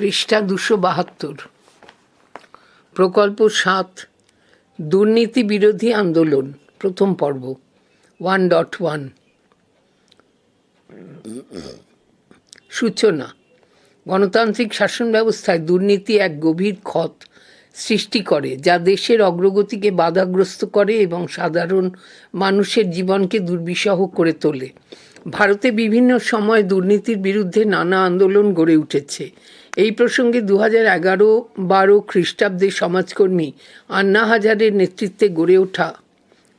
পৃষ্ঠা দুশো বাহাত্তর। প্রকল্প সাত, দুর্নীতি বিরোধী আন্দোলন, প্রথম পর্ব ওয়ান ডট ওয়ান সূচনা, গণতান্ত্রিক শাসন ব্যবস্থায় দুর্নীতি এক গভীর ক্ষত সৃষ্টি করে, যা দেশের অগ্রগতিকে বাধাগ্রস্ত করে এবং সাধারণ মানুষের জীবনকে দুর্বিষহ করে তোলে। ভারতে বিভিন্ন সময় দুর্নীতির বিরুদ্ধে নানা আন্দোলন গড়ে উঠেছে। এই প্রসঙ্গে দু হাজার এগারো বারো খ্রিস্টাব্দে সমাজকর্মী আন্না হাজারের নেতৃত্বে গড়ে ওঠা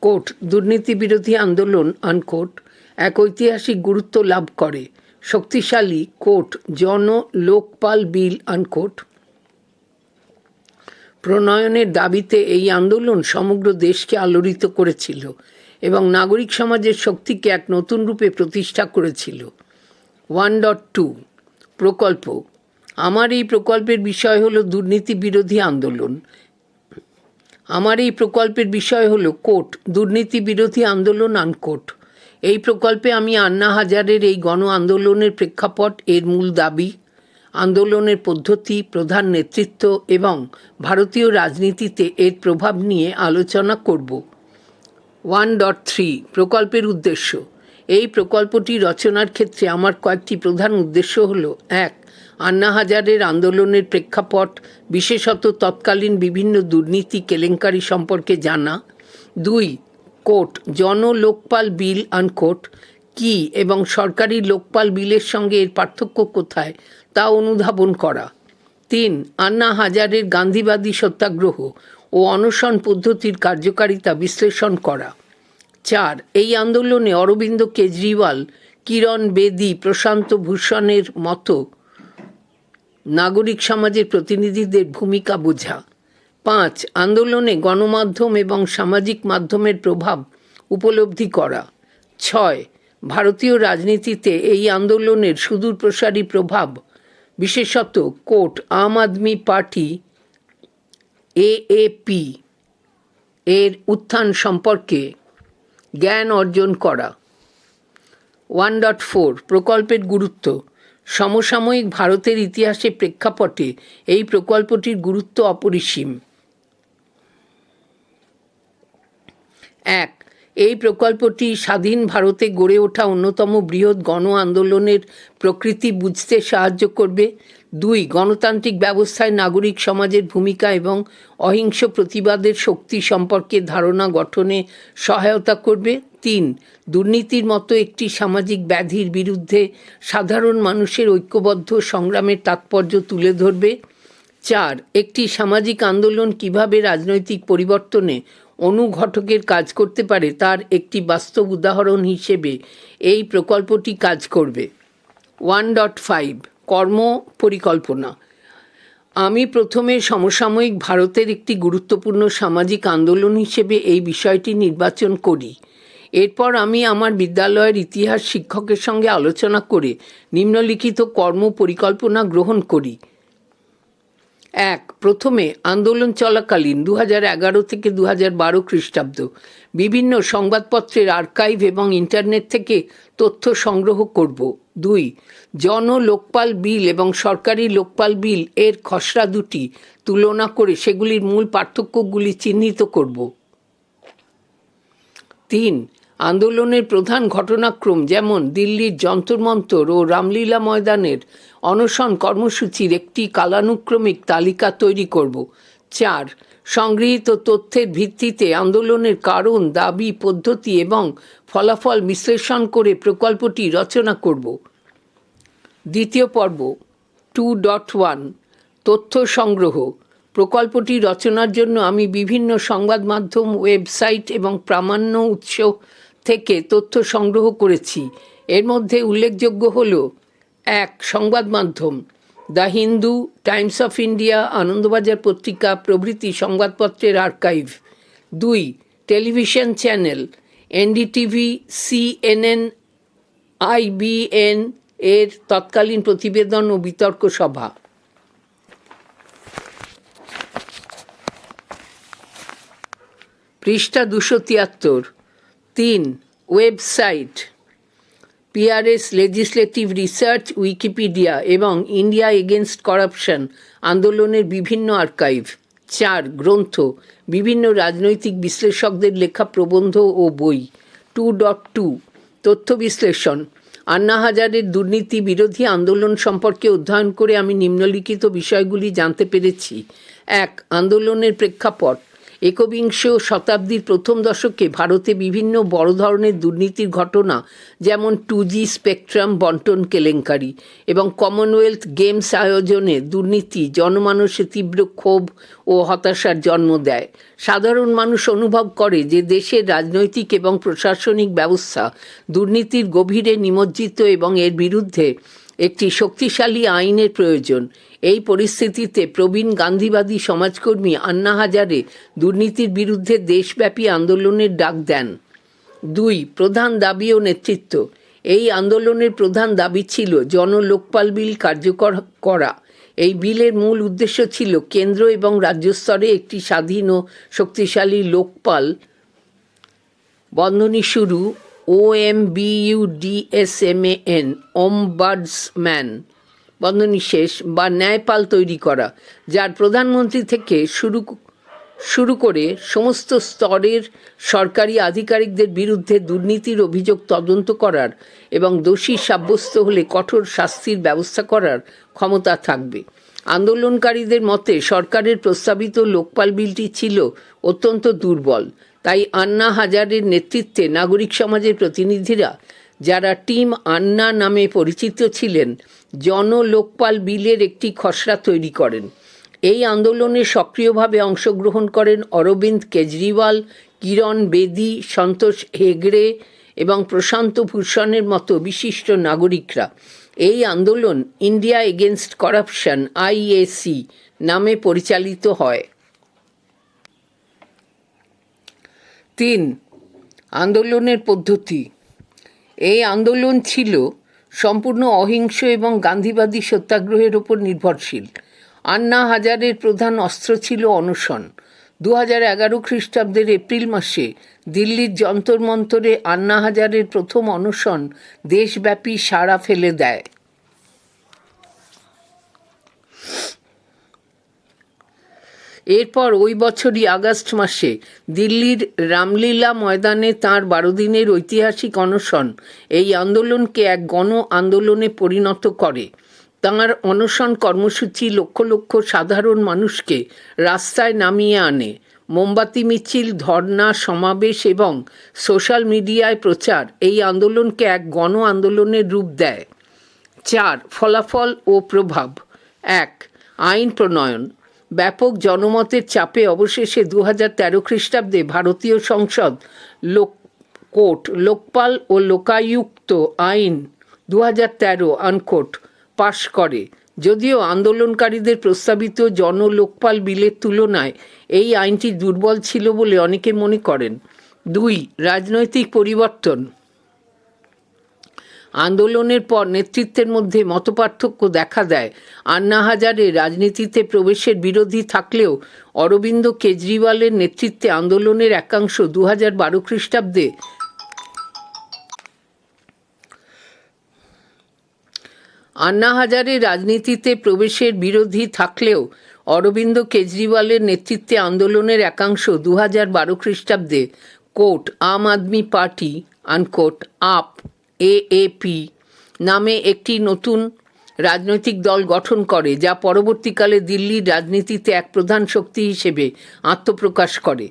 কোট দুর্নীতি বিরোধী আন্দোলন আনকোট এক ঐতিহাসিক গুরুত্ব লাভ করে। শক্তিশালী quote Jan Lokpal bill unquote প্রণয়নের দাবিতে এই আন্দোলন সমগ্র দেশকে আলোড়িত করেছিল এবং নাগরিক সমাজের শক্তিকে এক নতুন রূপে প্রতিষ্ঠা করেছিল। ওয়ান ডট টু প্রকল্প আমার এই প্রকল্পের বিষয় হলো দুর্নীতি বিরোধী আন্দোলন। আমার এই প্রকল্পের বিষয় হলো কোট দুর্নীতি বিরোধী আন্দোলন আনকোট এই প্রকল্পে আমি আন্না হাজারের এই গণ আন্দোলনের প্রেক্ষাপট, এর মূল দাবি, আন্দোলনের পদ্ধতি, প্রধান নেতৃত্ব এবং ভারতীয় রাজনীতিতে এর প্রভাব নিয়ে আলোচনা করব। ওয়ান ডট থ্রি প্রকল্পের উদ্দেশ্য। এই প্রকল্পটি রচনার ক্ষেত্রে আমার কয়েকটি প্রধান উদ্দেশ্য হল, এক আন্না হাজারের আন্দোলনের প্রেক্ষাপট, বিশেষত তৎকালীন বিভিন্ন দুর্নীতি কেলেঙ্কারি সম্পর্কে জানা। দুই quote Jan Lokpal bill unquote কি এবং সরকারি লোকপাল বিলের সঙ্গে এর পার্থক্য কোথায় তা অনুধাবন করা। তিন, আন্না হাজারের গান্ধীবাদী সত্যাগ্রহ ও অনশন পদ্ধতির কার্যকারিতা বিশ্লেষণ করা। চার, এই আন্দোলনে অরবিন্দ কেজরিওয়াল, কিরণ বেদি, প্রশান্ত ভূষণের মতো নাগরিক সমাজের প্রতিনিধিদের ভূমিকা বোঝা। পাঁচ, আন্দোলনে গণমাধ্যম এবং সামাজিক মাধ্যমের প্রভাব উপলব্ধি করা। ছয়, ভারতীয় রাজনীতিতে এই আন্দোলনের সুদূর প্রসারী প্রভাব, বিশেষত quote, Aam Aadmi party, AAP, এর উত্থান সম্পর্কে জ্ঞান অর্জন করা। ওয়ান ডট ফোর, প্রকল্পের গুরুত্ব। সমসাময়িক ভারতের ইতিহাসে প্রেক্ষাপটে এই প্রকল্পটির গুরুত্ব অপরিসীম। এক এই প্রকল্পটি স্বাধীন ভারতে গড়ে ওঠা অন্যতম বৃহৎ গণ আন্দোলনের প্রকৃতি বুঝতে সাহায্য করবে। দুই, গণতান্ত্রিক ব্যবস্থায় নাগরিক সমাজের ভূমিকা এবং অহিংস প্রতিবাদের শক্তি সম্পর্কে ধারণা গঠনে সহায়তা করবে। তিন, দুর্নীতির মতো একটি সামাজিক ব্যাধির বিরুদ্ধে সাধারণ মানুষের ঐক্যবদ্ধ সংগ্রামের তাৎপর্য তুলে ধরবে। চার, একটি সামাজিক আন্দোলন কীভাবে রাজনৈতিক পরিবর্তনে অনুঘটকের কাজ করতে পারে তার একটি বাস্তব উদাহরণ হিসেবে এই প্রকল্পটি কাজ করবে। ওয়ান ডট ফাইভ, কর্ম পরিকল্পনা। আমি প্রথমে সমসাময়িক ভারতের একটি গুরুত্বপূর্ণ সামাজিক আন্দোলন হিসেবে এই বিষয়টি নির্বাচন করি। এরপর আমি আমার বিদ্যালয়ের ইতিহাস শিক্ষকের সঙ্গে আলোচনা করে নিম্নলিখিত কর্ম পরিকল্পনা গ্রহণ করি। এক, প্রথমে আন্দোলন চলাকালীন দু এগারো থেকে দু বারো খ্রিস্টাব্দ বিভিন্ন সংবাদপত্রের আর্কাইভ এবং ইন্টারনেট থেকে তথ্য সংগ্রহ করব। দুই, জন লোকপাল বিল এবং সরকারি লোকপাল বিল এর খসড়া দুটি তুলনা করে সেগুলির মূল পার্থক্যগুলি চিহ্নিত করব। তিন আন্দোলনের প্রধান ঘটনাক্রম যেমন দিল্লির যন্তর ও রামলীলা ময়দানের অনশন কর্মসূচির একটি কালানুক্রমিক তালিকা তৈরি করব। চার, সংগৃহীত তথ্যের ভিত্তিতে আন্দোলনের কারণ, দাবি, পদ্ধতি এবং ফলাফল বিশ্লেষণ করে প্রকল্পটি রচনা করব। দ্বিতীয় পর্ব, টু ডট ওয়ান, তথ্য সংগ্রহ। প্রকল্পটি রচনার জন্য আমি বিভিন্ন সংবাদ মাধ্যম, ওয়েবসাইট এবং প্রামাণ্য উৎস থেকে তথ্য সংগ্রহ করেছি। এর মধ্যে উল্লেখযোগ্য হল, এক, সংবাদ মাধ্যম, the Hindu Times of India Anandabazar Patrika প্রভৃতি সংবাদপত্রের আর্কাইভ। দুই, television channel, NDTV, CNN, IBN এর তৎকালীন প্রতিবেদন ও বিতর্ক সভা। পৃষ্ঠা দুশো তিয়াত্তর তিন, website, PRS legislative research Wikipedia এবং ইন্ডিয়া এগেনস্ট করাপশন আন্দোলনের বিভিন্ন আর্কাইভ চার, গ্রন্থ, বিভিন্ন রাজনৈতিক বিশ্লেষকদের লেখা প্রবন্ধ ও বই টু ডট টু তথ্য বিশ্লেষণ, আন্না হাজারের দুর্নীতি বিরোধী আন্দোলন সম্পর্কে অধ্যয়ন করে আমি নিম্নলিখিত বিষয়গুলি জানতে পেরেছি। এক, আন্দোলনের প্রেক্ষাপট একবিংশ শতাব্দীর প্রথম দশকে ভারতে বিভিন্ন বড় ধরনের দুর্নীতির ঘটনা, যেমন টু স্পেকট্রাম, বন্টন, কেলেঙ্কারি এবং কমনওয়েলথ গেমস আয়োজনে দুর্নীতি জনমানসে তীব্র ক্ষোভ ও হতাশার জন্ম দেয়। সাধারণ মানুষ অনুভব করে যে দেশের রাজনৈতিক এবং প্রশাসনিক ব্যবস্থা দুর্নীতির গভীরে নিমজ্জিত এবং এর বিরুদ্ধে একটি শক্তিশালী আইনের প্রয়োজন। এই পরিস্থিতিতে প্রবীণ গান্ধীবাদী সমাজকর্মী আন্না হাজারে দুর্নীতির বিরুদ্ধে দেশব্যাপী আন্দোলনের ডাক দেন। দুই, প্রধান দাবি ও নেতৃত্ব। এই আন্দোলনের প্রধান দাবি ছিল জনলোকপাল বিল কার্যকর করা। এই বিলের মূল উদ্দেশ্য ছিল কেন্দ্র এবং রাজ্য স্তরে একটি স্বাধীন ও শক্তিশালী লোকপাল। বন্ধনী শুরু O M B U D S M A N, ombudsman. বন্ধনী শেষ বা ন্যায়পাল তৈরি করা, যার প্রধানমন্ত্রী থেকে শুরু শুরু করে সমস্ত স্তরের সরকারি আধিকারিকদের বিরুদ্ধে দুর্নীতির অভিযোগ তদন্ত করার এবং দোষী সাব্যস্ত হলে কঠোর শাস্তির ব্যবস্থা করার ক্ষমতা থাকবে। আন্দোলনকারীদের মতে সরকারের প্রস্তাবিত লোকপাল বিলটি ছিল অত্যন্ত দুর্বল। তাই আন্না হাজারের নেতৃত্বে নাগরিক সমাজের প্রতিনিধিরা যারা টিম আন্না নামে পরিচিত ছিলেন, জনলোকপাল বিলের একটি খসড়া তৈরি করেন। এই আন্দোলনে সক্রিয়ভাবে অংশগ্রহণ করেন অরবিন্দ কেজরিওয়াল, কিরণ বেদি, সন্তোষ হেগড়ে এবং প্রশান্ত ভূষণের মতো বিশিষ্ট নাগরিকরা। এই আন্দোলন ইন্ডিয়া এগেনস্ট করাপশন আইএসি নামে পরিচালিত হয়। তিন, আন্দোলনের পদ্ধতি। এই আন্দোলন ছিল সম্পূর্ণ অহিংস এবং গান্ধীবাদী সত্যাগ্রহের ওপর নির্ভরশীল। আন্না হাজারের প্রধান অস্ত্র ছিল অনশন। দু হাজার এগারো খ্রিস্টাব্দের এপ্রিল মাসে দিল্লির যন্তর মন্তরে আন্না হাজারের প্রথম অনশন দেশব্যাপী সাড়া ফেলে দেয়। এরপর ওই বছরই আগস্ট মাসে দিল্লির রামলীলা ময়দানে তাঁর বারো দিনের ঐতিহাসিক অনশন, এই আন্দোলনকে এক গণ আন্দোলনে পরিণত করে। তাঁর অনশন কর্মসূচি লক্ষ লক্ষ সাধারণ মানুষকে রাস্তায় নামিয়ে আনে। মোমবাতি, মিছিল ধর্না সমাবেশ এবং সোশ্যাল মিডিয়ায় প্রচার এই আন্দোলনকে এক গণ আন্দোলনের রূপ দেয়। চার, ফলাফল ও প্রভাব। এক, আইন প্রণয়ন। ব্যাপক জনমতের চাপে অবশেষে দু হাজার তেরো খ্রিস্টাব্দে ভারতীয় সংসদ লোক কোর্ট, লোকপাল ও লোকায়ুক্ত আইন দু হাজার তেরো আনকোট পাশ করে। যদিও আন্দোলনকারীদের প্রস্তাবিত জনলোকপাল বিলের তুলনায় এই আইনটি দুর্বল ছিল বলে অনেকে মনে করেন। দুই, রাজনৈতিক পরিবর্তন। আন্দোলনের পর নেতৃত্বের মধ্যে মতপার্থক্য দেখা দেয়। আন্না হাজারে রাজনীতিতে প্রবেশের বিরোধী থাকলেও অরবিন্দ কেজরিওয়ালের নেতৃত্বে আন্দোলনের একাংশ দু হাজার বারো খ্রিস্টাব্দে আন্না হাজারে রাজনীতিতে প্রবেশের বিরোধী থাকলেও অরবিন্দ কেজরিওয়ালের নেতৃত্বে আন্দোলনের একাংশ দু হাজার বারো খ্রিস্টাব্দে quote Aam Aadmi party unquote AAP AAP নামে একটি নতুন রাজনৈতিক দল গঠন করে, যা পরবর্তীকালে দিল্লির রাজনীতিতে এক প্রধান শক্তি হিসেবে আত্মপ্রকাশ করে।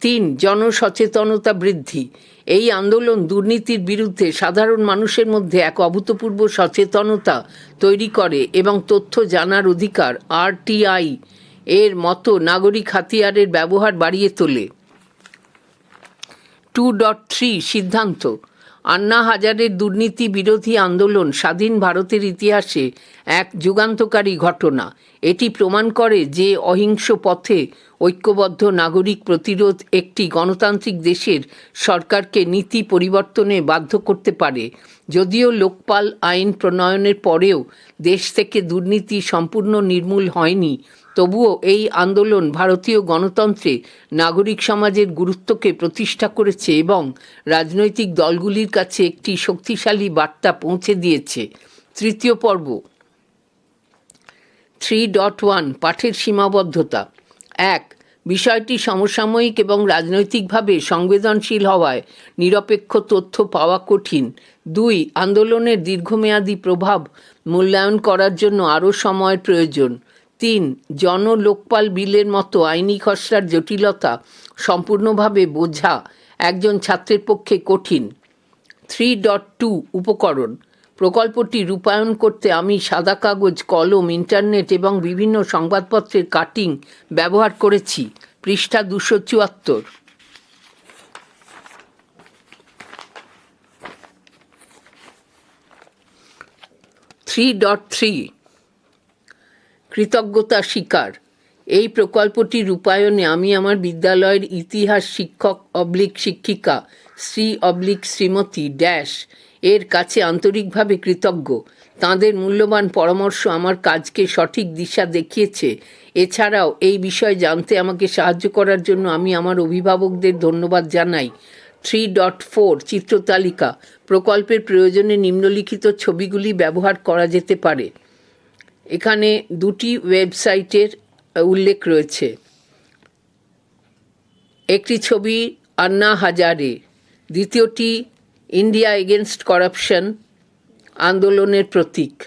তিন, জনসচেতনতা বৃদ্ধি। এই আন্দোলন দুর্নীতির বিরুদ্ধে সাধারণ মানুষের মধ্যে এক অভূতপূর্ব সচেতনতা তৈরি করে এবং তথ্য জানার অধিকার আরটিআই এর মতো নাগরিক হাতিয়ারের ব্যবহার বাড়িয়ে তোলে। টু ডট থ্রি সিদ্ধান্ত আন্না হাজারের দুর্নীতি বিরোধী আন্দোলন স্বাধীন ভারতের ইতিহাসে এক যুগান্তকারী ঘটনা। এটি প্রমাণ করে যে অহিংস পথে ঐক্যবদ্ধ নাগরিক প্রতিরোধ একটি গণতান্ত্রিক দেশের সরকারকে নীতি পরিবর্তনে বাধ্য করতে পারে। যদিও লোকপাল আইন প্রণয়নের পরেও দেশ থেকে দুর্নীতি সম্পূর্ণ নির্মূল হয়নি তবুও এই আন্দোলন ভারতীয় গণতন্ত্রে নাগরিক সমাজের গুরুত্বকে প্রতিষ্ঠা করেছে এবং রাজনৈতিক দলগুলির কাছে একটি শক্তিশালী বার্তা পৌঁছে দিয়েছে। তৃতীয় পর্ব। থ্রি ডট ওয়ান, পাঠের সীমাবদ্ধতা। এক, বিষয়টি সমসাময়িক এবং রাজনৈতিকভাবে সংবেদনশীল হওয়ায় নিরপেক্ষ তথ্য পাওয়া কঠিন। দুই, আন্দোলনের দীর্ঘমেয়াদী প্রভাব মূল্যায়ন করার জন্য আরও সময়ের প্রয়োজন। তিন জন লোকপাল বিলের মতো আইনি খসড়ার জটিলতা সম্পূর্ণভাবে বোঝা একজন ছাত্রের পক্ষে কঠিন। থ্রি ডট টু উপকরণ, প্রকল্পটি রূপায়ণ করতে আমি সাদা কাগজ, কলম, ইন্টারনেট এবং বিভিন্ন সংবাদপত্রের কাটিং ব্যবহার করেছি। পৃষ্ঠা দুশো চুয়াত্তর। থ্রি ডট থ্রি কৃতজ্ঞতা স্বীকার এই প্রকল্পটি রূপায়ণে আমি আমার বিদ্যালয়ের ইতিহাস শিক্ষক অবলিক শিক্ষিকা, শ্রী অবলিক শ্রীমতী ড্যাশ, এর কাছে আন্তরিকভাবে কৃতজ্ঞ। তাঁদের মূল্যবান পরামর্শ আমার কাজকে সঠিক দিশা দেখিয়েছে। এছাড়াও এই বিষয়ে জানতে আমাকে সাহায্য করার জন্য আমি আমার অভিভাবকদের ধন্যবাদ জানাই। থ্রি ডট ফোর চিত্রতালিকা প্রকল্পের প্রয়োজনে নিম্নলিখিত ছবিগুলি ব্যবহার করা যেতে পারে। এখানে দুটি ওয়েবসাইটের উল্লেখ রয়েছে। একটি ছবি আন্না হাজারে, দ্বিতীয়টি ইন্ডিয়া এগেনস্ট করাপশন আন্দোলনের প্রতীক।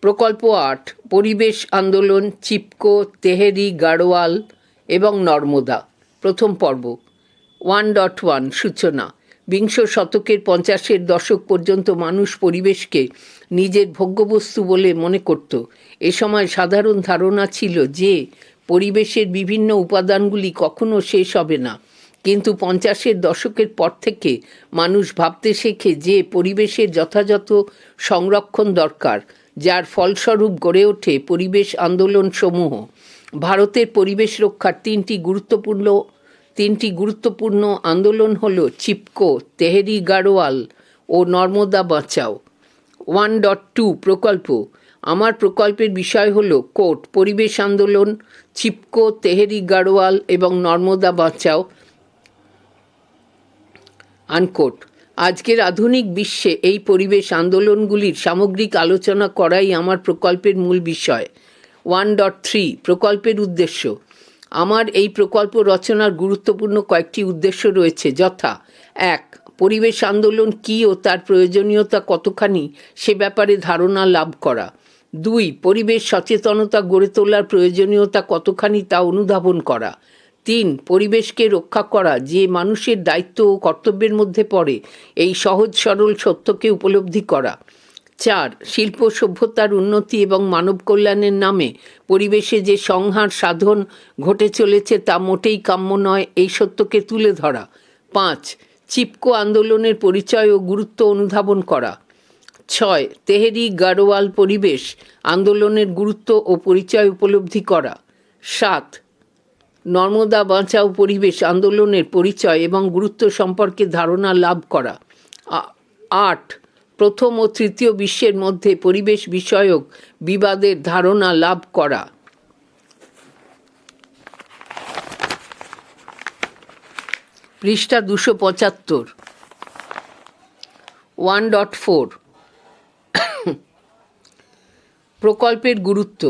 প্রকল্প আট, পরিবেশ আন্দোলন, চিপকো, তেহেরি, গাড়োয়াল এবং নর্মদা। প্রথম পর্ব। ওয়ান ডট ওয়ান সূচনা। বিংশ শতকের পঞ্চাশের দশক পর্যন্ত মানুষ পরিবেশকে নিজের ভোগ্যবস্তু বলে মনে করত। এ সময় সাধারণ ধারণা ছিল যে, পরিবেশের বিভিন্ন উপাদানগুলি কখনো শেষ হবে না। কিন্তু পঞ্চাশের দশকের পর থেকে মানুষ ভাবতে শেখে যে, পরিবেশের যথাযথ সংরক্ষণ দরকার, যার ফলস্বরূপ গড়ে ওঠে পরিবেশ আন্দোলন সমূহ ভারতের পরিবেশ রক্ষার তিনটি গুরুত্বপূর্ণ তিনটি গুরুত্বপূর্ণ আন্দোলন হল চিপকো, তেহেরি গাড়োয়াল ও নর্মদা বাঁচাও। ওয়ান ডট টু প্রকল্প। আমার প্রকল্পের বিষয় হল কোট পরিবেশ আন্দোলন, চিপকো, তেহেরি গাড়োয়াল এবং নর্মদা বাঁচাও। আনকোট। আজকের আধুনিক বিশ্বে এই পরিবেশ আন্দোলনগুলির সামগ্রিক আলোচনা করাই আমার প্রকল্পের মূল বিষয়। ওয়ান ডট থ্রি প্রকল্পের উদ্দেশ্য। আমার এই প্রকল্প রচনার গুরুত্বপূর্ণ কয়েকটি উদ্দেশ্য রয়েছে। যথা, এক, পরিবেশ আন্দোলন কী ও তার প্রয়োজনীয়তা কতখানি সে ব্যাপারে ধারণা লাভ করা। দুই, পরিবেশ সচেতনতা গড়ে তোলার প্রয়োজনীয়তা কতখানি তা অনুধাবন করা। তিন, পরিবেশকে রক্ষা করা, যে মানুষের দায়িত্ব ও কর্তব্যের মধ্যে পড়ে, এই সহজ সরল সত্যকে উপলব্ধি করা। চার, শিল্প সভ্যতার উন্নতি এবং মানব কল্যাণের নামে পরিবেশে যে সংহার সাধন ঘটে চলেছে তা মোটেই কাম্য নয়, এই সত্যকে তুলে ধরা। পাঁচ, চিপকো আন্দোলনের পরিচয় ও গুরুত্ব অনুধাবন করা। ছয়, তেহেরি গাড়োয়াল পরিবেশ আন্দোলনের গুরুত্ব ও পরিচয় উপলব্ধি করা। সাত, নর্মদা বাঁচাও পরিবেশ আন্দোলনের পরিচয় এবং গুরুত্ব সম্পর্কে ধারণা লাভ করা। আট প্রথম ও তৃতীয় বিশ্বের মধ্যে পরিবেশ বিষয়ক বিবাদের ধারণা লাভ করা। পৃষ্ঠা দুশো পঁচাত্তর। One dot four. প্রকল্পের গুরুত্ব।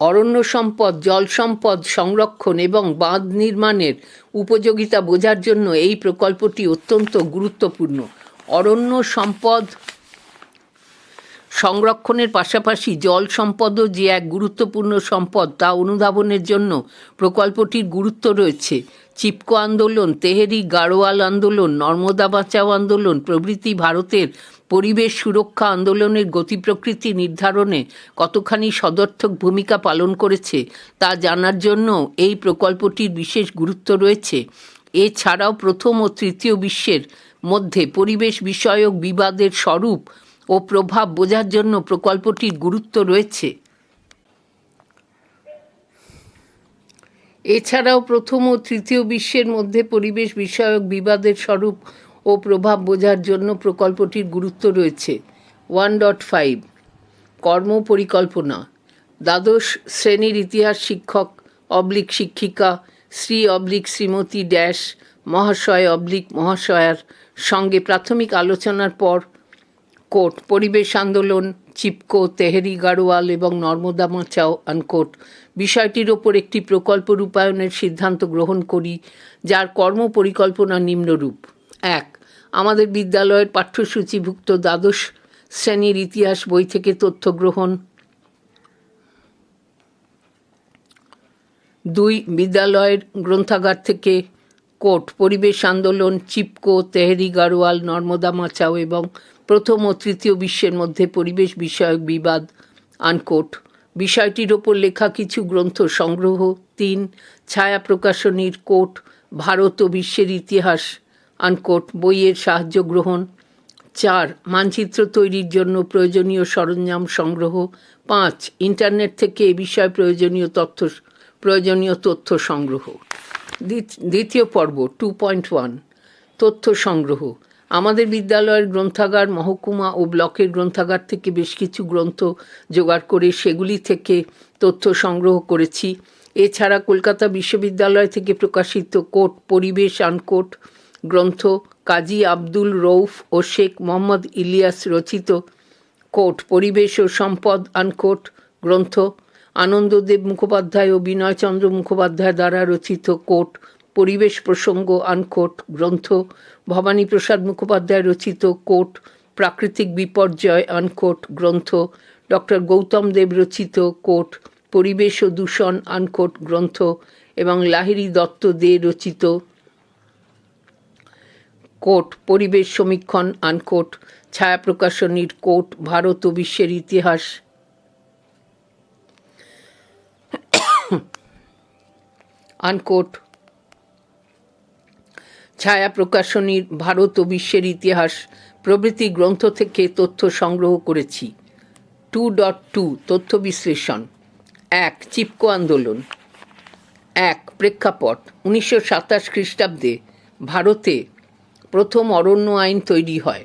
অরণ্য সম্পদ, জল সম্পদ সংরক্ষণ এবং বাঁধ নির্মাণের উপযোগিতা বোঝার জন্য এই প্রকল্পটি অত্যন্ত গুরুত্বপূর্ণ। অরণ্য সম্পদ সংরক্ষণের পাশাপাশি জল সম্পদও যে এক গুরুত্বপূর্ণ সম্পদ তা অনুধাবনের জন্য প্রকল্পটির গুরুত্ব রয়েছে। চিপকো আন্দোলন, তেহেরি গাড়োয়াল আন্দোলন, নর্মদা বাঁচাও আন্দোলন, প্রভৃতি ভারতের পরিবেশ সুরক্ষা আন্দোলনের গতি প্রকৃতি নির্ধারণে কতখানি সদর্থক ভূমিকা পালন করেছে তা জানার জন্য এই প্রকল্পটির বিশেষ গুরুত্ব রয়েছে। এছাড়াও প্রথম ও তৃতীয় বিশ্বের মধ্যে পরিবেশ বিষয়ক বিবাদের স্বরূপ ও প্রভাব বোঝার জন্য প্রকল্পটির গুরুত্ব রয়েছে। এছাড়াও প্রথম ও তৃতীয় বিশ্বের মধ্যে পরিবেশ বিষয়ক বিবাদের স্বরূপ ও প্রভাব বোঝার জন্য প্রকল্পটির গুরুত্ব রয়েছে। ওয়ান ডট ফাইভ, কর্ম পরিকল্পনা, দ্বাদশ শ্রেণির ইতিহাস শিক্ষক, অবলিক শিক্ষিকা, শ্রী অবলিক শ্রীমতী ড্যাশ, মহাশয় অবলিক মহাশয়ার সঙ্গে প্রাথমিক আলোচনার পর কোট পরিবেশ আন্দোলন, চিপকো, তেহেরি, গাড়োয়াল এবং নর্মদা মাচাও আনকোট বিষয়টির ওপর একটি প্রকল্প রূপায়ণের সিদ্ধান্ত গ্রহণ করি, যার কর্ম পরিকল্পনা নিম্নরূপ। এক, আমাদের বিদ্যালয়ের পাঠ্যসূচিভুক্ত দ্বাদশ শ্রেণির ইতিহাস বই থেকে তথ্য গ্রহণ। দুই, বিদ্যালয়ের গ্রন্থাগার থেকে কোট পরিবেশ আন্দোলন, চিপকো, তেহরি, গাড়োয়াল, নর্মদা মাচাও এবং প্রথম ও তৃতীয় বিশ্বের মধ্যে পরিবেশ বিষয়ক বিবাদ, আনকোট। বিষয়টির ওপর লেখা কিছু গ্রন্থ সংগ্রহ, তিন, ছায়া প্রকাশনীর কোট, ভারত ও বিশ্বের ইতিহাস, আনকোট, বইয়ের সাহায্য গ্রহণ। চার, মানচিত্র তৈরির জন্য প্রয়োজনীয় সরঞ্জাম সংগ্রহ। পাঁচ, ইন্টারনেট থেকে এ বিষয়ে প্রয়োজনীয় তথ্য প্রয়োজনীয় তথ্য সংগ্রহ। দ্বিতীয় পর্ব, টু পয়েন্ট ওয়ান, তথ্য সংগ্রহ। আমাদের বিদ্যালয়ের গ্রন্থাগার, মহকুমা ও ব্লকের গ্রন্থাগার থেকে বেশ কিছু গ্রন্থ জোগাড় করে সেগুলি থেকে তথ্য সংগ্রহ করেছি। এছাড়া কলকাতা বিশ্ববিদ্যালয় থেকে প্রকাশিত কোট, পরিবেশ আনকোট, গ্রন্থ কাজী আব্দুল রৌফ ও শেখ মোহাম্মদ ইলিয়াস রচিত কোট, পরিবেশ ও সম্পদ আনকোট, গ্রন্থ আনন্দদেব মুখোপাধ্যায় ও বিনয়চন্দ্র মুখোপাধ্যায় দ্বারা রচিত কোট, পরিবেশ প্রসঙ্গ আনকোট, গ্রন্থ ভবানীপ্রসাদ মুখোপাধ্যায় রচিত কোট, প্রাকৃতিক বিপর্যয় আনকোট গ্রন্থ, ডক্টর গৌতম দেব রচিত কোট, পরিবেশ ও দূষণ আনকোট গ্রন্থ এবং লাহিড়ী দত্ত দে রচিত কোট, পরিবেশ সমীক্ষণ আনকোট, ছায়া প্রকাশনীর কোট, ভারত ও বিশ্বের ইতিহাস। আনকোট ছায়া প্রকাশনীর ভারত ও বিশ্বের ইতিহাস প্রভৃতি গ্রন্থ থেকে তথ্য সংগ্রহ করেছি। টু ডট টু, তথ্য বিশ্লেষণ। এক, চিপকো আন্দোলন। এক, প্রেক্ষাপট। উনিশশো সাতাশ খ্রিস্টাব্দে ভারতে প্রথম অরণ্য আইন তৈরি হয়।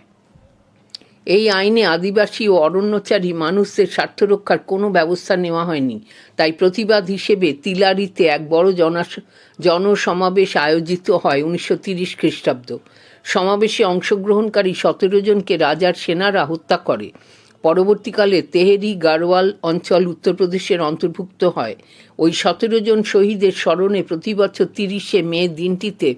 এই আইনে আদিবাসী ও অরণ্যচারী মানুষদের স্বার্থ রক্ষার কোনো ব্যবস্থা নেওয়া হয়নি। তাই প্রতিবাদ হিসেবে তিলারিতে এক বড় জনাস, জনসমাবেশ আয়োজিত হয় উনিশশো তিরিশ খ্রিস্টাব্দ। সমাবেশে অংশগ্রহণকারী সতেরো জনকে রাজার সেনারা হত্যা করে। পরবর্তীকালে তেহেরি গাড়োয়াল অঞ্চল উত্তরপ্রদেশের অন্তর্ভুক্ত হয়। ওই সতেরো জন শহীদের স্মরণে প্রতি বছর তিরিশে মে দিনটিতে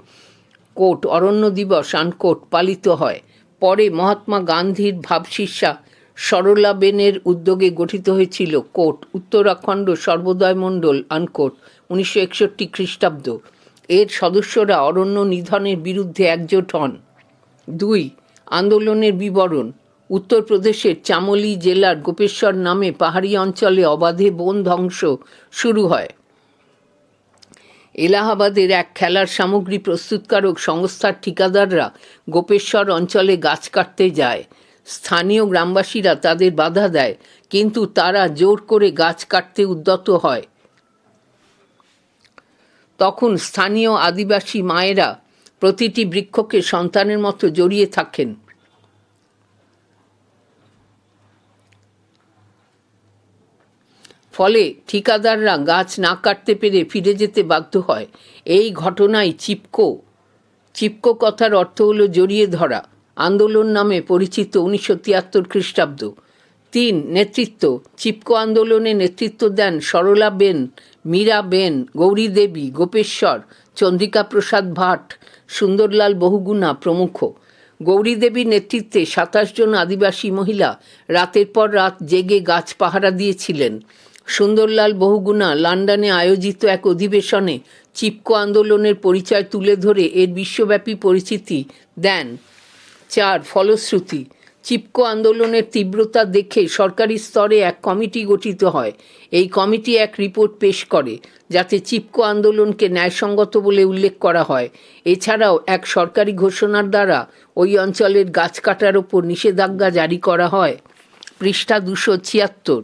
কোট অরণ্য দিবস আনকোট পালিত হয়। পরে মহাত্মা গান্ধীর ভাবশিষ্যা সরলাবেনের উদ্যোগে গঠিত হয়েছিল কোট উত্তরাখণ্ড সর্বোদয় মণ্ডল আনকোট উনিশশো একষট্টি খ্রিস্টাব্দ। এর সদস্যরা অরণ্য নিধনের বিরুদ্ধে একজোট হন। দুই, আন্দোলনের বিবরণ, উত্তরপ্রদেশের চামোলি জেলার গোপেশ্বর নামে পাহাড়ি অঞ্চলে অবাধে বন ধ্বংস শুরু হয়। এলাহাবাদের এক খেলার সামগ্রী প্রস্তুতকারক সংস্থার ঠিকাদাররা গোপেশ্বর অঞ্চলে গাছ কাটতে যায়। স্থানীয় গ্রামবাসীরা তাদের বাধা দেয়, কিন্তু তারা জোর করে গাছ কাটতে উদ্যত হয়। তখন স্থানীয় আদিবাসী মায়েরা প্রতিটি বৃক্ষকে সন্তানের মতো জড়িয়ে থাকেন। ফলে ঠিকাদাররা গাছ না কাটতে পেরে ফিরে যেতে বাধ্য হয়। এই ঘটনায় চিপকো চিপকো কথার অর্থ হলো জড়িয়ে ধরা। আন্দোলন নামে পরিচিত উনিশশো তিয়াত্তর খ্রিস্টাব্দ। তিন, নেতৃত্ব। চিপকো আন্দোলনে নেতৃত্ব দেন সরলা বেন, মীরা বেন, গৌরী দেবী, গোপেশ্বর, চন্দ্রিকা প্রসাদ ভাট, সুন্দরলাল বহুগুণা প্রমুখ। গৌরী দেবীর নেতৃত্বে সাতাশ জন আদিবাসী মহিলা রাতের পর রাত জেগে গাছ পাহারা দিয়েছিলেন। সুন্দরলাল বহুগুণা লন্ডনে আয়োজিত এক অধিবেশনে চিপকো আন্দোলনের পরিচয় তুলে ধরে এর বিশ্বব্যাপী পরিচিতি দেন। চার, ফলশ্রুতি। চিপকো আন্দোলনের তীব্রতা দেখে সরকারি স্তরে এক কমিটি গঠিত হয়। এই কমিটি এক রিপোর্ট পেশ করে, যাতে চিপকো আন্দোলনকে ন্যায়সঙ্গত বলে উল্লেখ করা হয়। এছাড়াও এক সরকারি ঘোষণার দ্বারা ওই অঞ্চলের গাছ কাটার ওপর নিষেধাজ্ঞা জারি করা হয়। পৃষ্ঠা দুশো ছিয়াত্তর।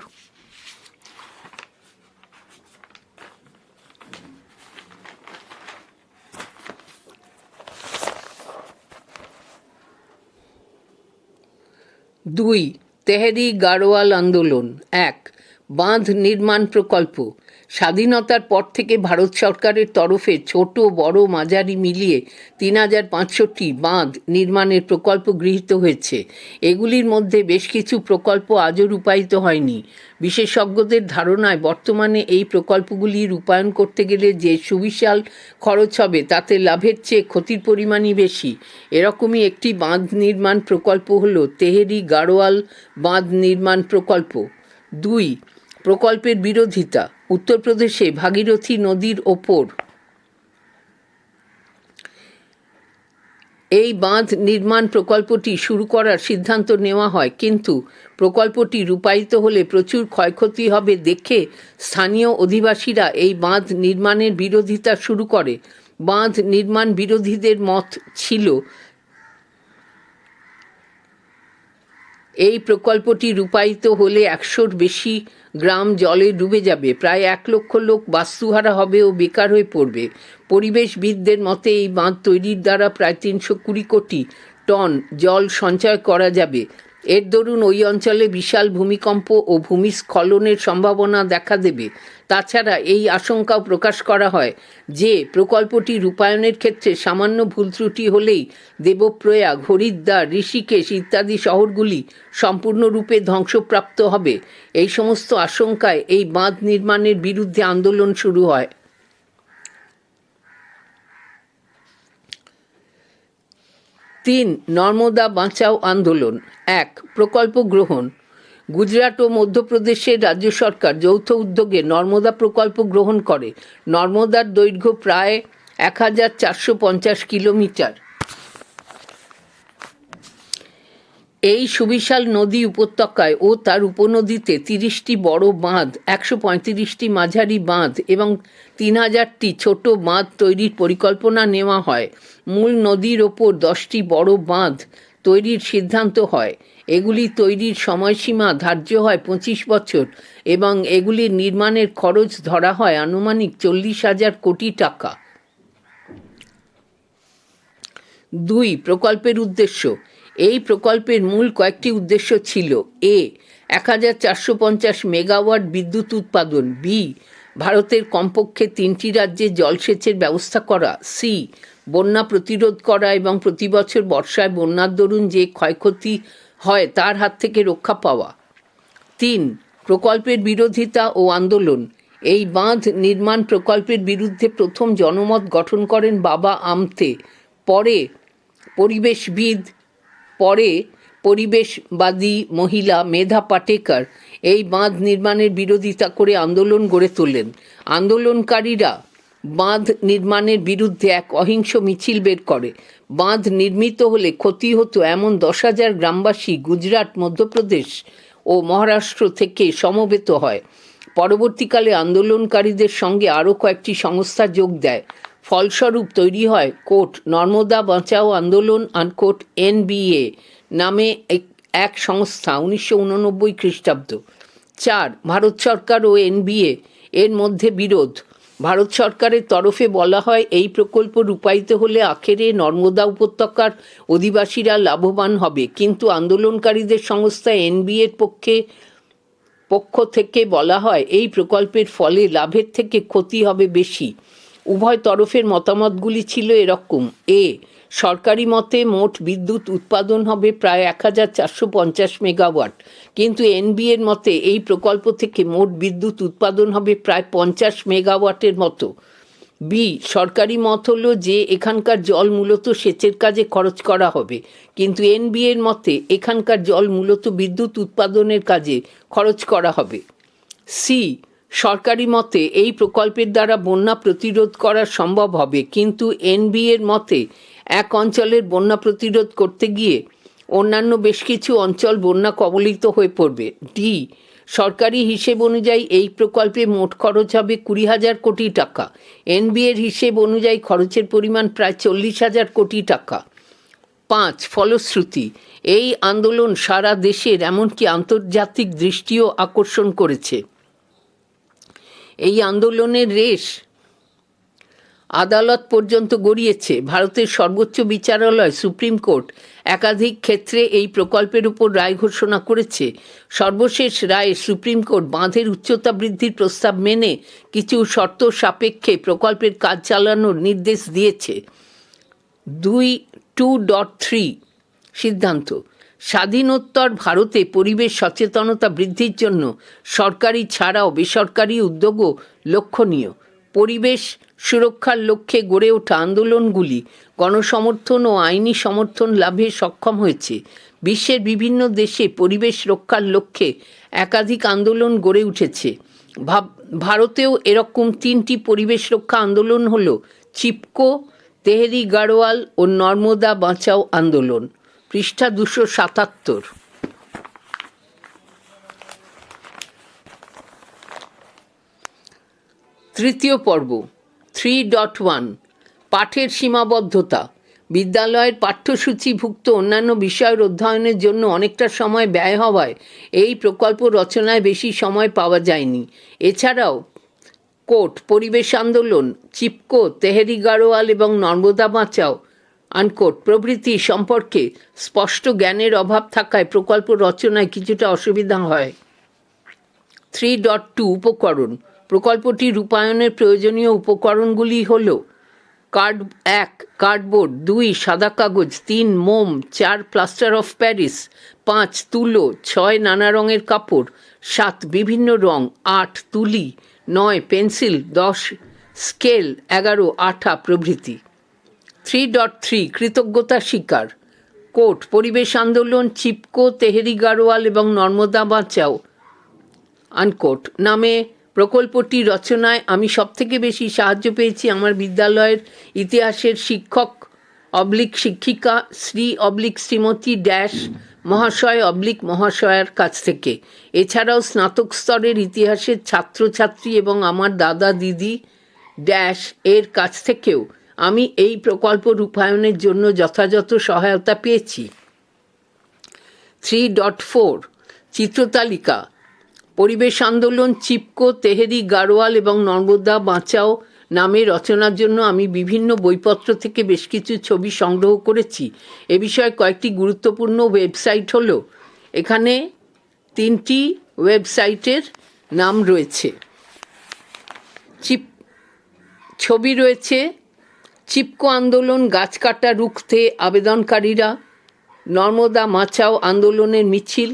দুই তেহরি গাড়োয়াল আন্দোলন। এক বাঁধ নির্মাণ প্রকল্প। স্বাধীনতার পর থেকে ভারত সরকারের তরফে ছোট, বড়, মাঝারি মিলিয়ে তিন হাজার পাঁচশোটি বাঁধ নির্মাণের প্রকল্প গৃহীত হয়েছে। এগুলির মধ্যে বেশ কিছু প্রকল্প আজও রূপায়িত হয়নি। বিশেষজ্ঞদের ধারণায় বর্তমানে এই প্রকল্পগুলি রূপায়ণ করতে গেলে যে সুবিশাল খরচ হবে, তাতে লাভের চেয়ে ক্ষতির পরিমাণই বেশি। এরকমই একটি বাঁধ নির্মাণ প্রকল্প হল তেহেরি গাড়োয়াল বাঁধ নির্মাণ প্রকল্প। দুই, প্রকল্পের বিরোধিতা। উত্তরপ্রদেশে ভাগীরথী নদীর ওপর। এই বাঁধ নির্মাণ প্রকল্পটি শুরু করার সিদ্ধান্ত নেওয়া হয়, কিন্তু প্রকল্পটি রূপায়িত হলে প্রচুর ক্ষয়ক্ষতি হবে দেখে স্থানীয় অধিবাসীরা এই বাঁধ নির্মাণের বিরোধিতা শুরু করে। বাঁধ নির্মাণ বিরোধীদের মত ছিল এই প্রকল্পটি রূপায়িত হলে একশোর বেশি গ্রাম জলে ডুবে যাবে। প্রায় এক লক্ষ লোক বাস্তুহারা হবে ও বেকার হয়ে পড়বে। পরিবেশবিদদের মতে, এই বাঁধ তৈরির দ্বারা প্রায় তিনশো কুড়ি কোটি টন জল সঞ্চয় করা যাবে। এর দরুন ওই অঞ্চলে বিশাল ভূমিকম্প ও ভূমিস্খলনের সম্ভাবনা দেখা দেবে। তাছাড়া এই আশঙ্কাও প্রকাশ করা হয় যে প্রকল্পটি রূপায়ণের ক্ষেত্রে সামান্য ভুল ত্রুটি হলেই দেবপ্রয়াগ, হরিদ্বার, ঋষিকেশ ইত্যাদি শহরগুলি সম্পূর্ণরূপে ধ্বংসপ্রাপ্ত হবে। এই সমস্ত আশঙ্কায় এই বাঁধ নির্মাণের বিরুদ্ধে আন্দোলন শুরু হয়। তিন, নর্মদা বাঁচাও আন্দোলন। এক, প্রকল্প গ্রহণ। গুজরাট ও মধ্যপ্রদেশের রাজ্য সরকার যৌথ উদ্যোগে নর্মদা প্রকল্প গ্রহণ করে। নর্মদার দৈর্ঘ্য প্রায় এক হাজার চারশো পঞ্চাশ কিলোমিটার। এই সুবিশাল নদী উপত্যকায় ও তার উপনদীতে তিরিশটি বড় বাঁধ, একশো পঁয়ত্রিশটি মাঝারি বাঁধ এবং তিন হাজারটি ছোট বাঁধ তৈরির পরিকল্পনা নেওয়া হয়। মূল নদীর ওপর দশটি বড় বাঁধ তৈরির সিদ্ধান্ত হয়। এগুলি তৈরির সময়সীমা ধার্য হয় পঁচিশ বছর এবং এগুলির নির্মাণের খরচ ধরা হয় আনুমানিক চল্লিশ হাজার কোটি টাকা। দুই, প্রকল্পের উদ্দেশ্য। এই প্রকল্পের মূল কয়েকটি উদ্দেশ্য ছিল এ, এক হাজার চারশো পঞ্চাশ মেগাওয়াট বিদ্যুৎ উৎপাদন, বি, ভারতের কমপক্ষে তিনটি রাজ্যে জলসেচের ব্যবস্থা করা, সি, বন্যা প্রতিরোধ করা এবং প্রতি বছর বর্ষায় বন্যার দরুন যে ক্ষয়ক্ষতি হয় তার হাত থেকে রক্ষা পাওয়া। তিন, প্রকল্পের বিরোধিতা ও আন্দোলন। এই বাঁধ নির্মাণ প্রকল্পের বিরুদ্ধে প্রথম জনমত গঠন করেন বাবা আমতে। পরে পরিবেশবিদ, পরে পরিবেশবাদী মহিলা মেধা পাটেকার। এই বাঁধ নির্মাণের বিরোধিতা করে আন্দোলন গড়ে তোলেন। আন্দোলনকারীরা বাঁধ নির্মাণের বিরুদ্ধে এক অহিংস মিছিল বের করে। বাঁধ নির্মিত হলে ক্ষতি হতো এমন দশ হাজার গ্রামবাসী গুজরাট, মধ্যপ্রদেশ ও মহারাষ্ট্র থেকে সমবেত হয়। পরবর্তীকালে আন্দোলনকারীদের সঙ্গে আরও কয়েকটি সংস্থা যোগ দেয়। ফলস্বরূপ তৈরি হয় কোট নর্মদা বাঁচাও আন্দোলন আনকোট এনবিএ নামে এক সংস্থা উনিশশো উননব্বই খ্রিস্টাব্দ। চার, ভারত সরকার ও এনবিএ এর মধ্যে বিরোধ। ভারত সরকারের তরফে বলা হয়, এই প্রকল্প রূপায়িত হলে আখেরে নর্মদা উপত্যকার অধিবাসীরা লাভবান হবে। কিন্তু আন্দোলনকারীদের সংস্থা এনবিএর পক্ষে, পক্ষ থেকে বলা হয়, এই প্রকল্পের ফলে লাভের থেকে ক্ষতি হবে বেশি। উভয় তরফের মতামতগুলি ছিল এরকম। এ, সরকারি মতে মোট বিদ্যুৎ উৎপাদন হবে প্রায় এক হাজার চারশো পঞ্চাশ মেগাওয়াট, কিন্তু এনবিএর মতে এই প্রকল্প থেকে মোট বিদ্যুৎ উৎপাদন হবে প্রায় পঞ্চাশ মেগাওয়াটের মতো। বি, সরকারি মত হলো যে এখানকার জল মূলত সেচের কাজে খরচ করা হবে, কিন্তু এনবিএর মতে এখানকার জল মূলত বিদ্যুৎ উৎপাদনের কাজে খরচ করা হবে। সি সরকারি মতে, এই প্রকল্পের দ্বারা বন্যা প্রতিরোধ করা সম্ভব হবে। কিন্তু এনবিএর মতে, এক অঞ্চলের বন্যা প্রতিরোধ করতে গিয়ে অন্যান্য বেশ কিছু অঞ্চল বন্যা কবলিত হয়ে পড়বে। ডি, সরকারি হিসেব অনুযায়ী এই প্রকল্পে মোট খরচ হবে কুড়ি হাজার কোটি টাকা। এনবিএর হিসেব অনুযায়ী খরচের পরিমাণ প্রায় চল্লিশ হাজার কোটি টাকা। পাঁচ, ফলশ্রুতি, এই আন্দোলন সারা দেশের এমনকি আন্তর্জাতিক দৃষ্টিও আকর্ষণ করেছে। এই আন্দোলনের রেশ আদালত পর্যন্ত গড়িয়েছে। ভারতের সর্বোচ্চ বিচারালয়, সুপ্রিম কোর্ট, একাধিক ক্ষেত্রে এই প্রকল্পের উপর রায় ঘোষণা করেছে। সর্বশেষ রায়ে সুপ্রিম কোর্ট বাঁধের উচ্চতা বৃদ্ধির প্রস্তাব মেনে কিছু শর্ত সাপেক্ষে প্রকল্পের কাজ চালানোর নির্দেশ দিয়েছে। দুই, টু ডট থ্রি সিদ্ধান্ত। স্বাধীনোত্তর ভারতে পরিবেশ সচেতনতা বৃদ্ধির জন্য সরকারি ছাড়াও বেসরকারি উদ্যোগও লক্ষণীয়। পরিবেশ সুরক্ষার লক্ষ্যে গড়ে ওঠা আন্দোলনগুলি গণসমর্থন ও আইনি সমর্থন লাভে সক্ষম হয়েছে। বিশ্বের বিভিন্ন দেশে পরিবেশ রক্ষার লক্ষ্যে একাধিক আন্দোলন গড়ে উঠেছে। ভারতেও এরকম তিনটি পরিবেশ রক্ষা আন্দোলন হল চিপকো, তেহরি গাড়োয়াল ও নর্মদা বাঁচাও আন্দোলন। পৃষ্ঠা দুশো সাতাত্তর। তৃতীয় পর্ব থ্রি ডট ওয়ান পাঠের সীমাবদ্ধতা। বিদ্যালয়ের পাঠ্যসূচিভুক্ত অন্যান্য বিষয়ের অধ্যয়নের জন্য অনেকটা সময় ব্যয় হওয়ায় এই প্রকল্প রচনায় বেশি সময় পাওয়া যায়নি। এছাড়াও, কোর্ট, পরিবেশ আন্দোলন, চিপকো তেহেরি গাড়োয়াল এবং নর্মদা বাঁচাও আনকোট। প্রভৃতি সম্পর্কে স্পষ্ট জ্ঞানের অভাব থাকায় প্রকল্প রচনায় কিছুটা অসুবিধা হয়। থ্রি ডট টু উপকরণ। প্রকল্পটি রূপায়ণের প্রয়োজনীয় উপকরণগুলি হল কার্ড এক, কার্ডবোর্ড দুই, সাদা কাগজ তিন, মোম চার, প্লাস্টার অফ প্যারিস পাঁচ, তুলো ছয়, নানা রঙের কাপড় সাত, বিভিন্ন রং আট, তুলি নয়, পেন্সিল দশ, স্কেল এগারো, আঠা প্রভৃতি। থ্রি ডট থ্রি কৃতজ্ঞতা স্বীকার কোর্ট, পরিবেশ আন্দোলন, চিপকো, তেহেরি গাড়োয়াল এবং নর্মদা বাঁচাও। আনকোট নামে প্রকল্পটি রচনায় আমি সবথেকে বেশি সাহায্য পেয়েছি আমার বিদ্যালয়ের ইতিহাসের শিক্ষক অবলিক শিক্ষিকা শ্রী অবলিক শ্রীমতী ড্যাশ মহাশয় অবলিক মহাশয়ের কাছ থেকে। এছাড়াও স্নাতক স্তরের ইতিহাসের ছাত্রছাত্রী এবং আমার দাদা দিদি ড্যাশ এর কাছ থেকেও আমি এই প্রকল্প রূপায়ণের জন্য যথাযথ সহায়তা পেয়েছি। থ্রি ডট ফোর, চিত্রতালিকা, পরিবেশ আন্দোলন, চিপকো, তেহেরি, গাড়োয়াল এবং নর্মদা বাঁচাও নামে রচনার জন্য আমি বিভিন্ন বইপত্র থেকে বেশ কিছু ছবি সংগ্রহ করেছি। এ বিষয়ে কয়েকটি গুরুত্বপূর্ণ ওয়েবসাইট হলো। এখানে তিনটি ওয়েবসাইটের নাম রয়েছে। চিপ, ছবি রয়েছে চিপকো আন্দোলন, গাছ কাটা রুখতে আবেদনকারীরা, নর্মদা বাঁচাও আন্দোলনের মিছিল,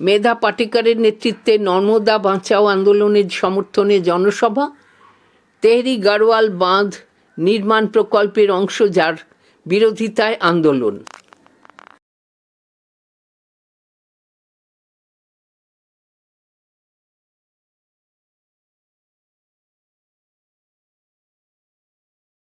মেধা পাটেকারের নেতৃত্বে নর্মদা বাঁচাও আন্দোলনের সমর্থনে জনসভা, তেহরি গাড়োয়াল বাঁধ নির্মাণ প্রকল্পের অংশ যার বিরোধিতায় আন্দোলন।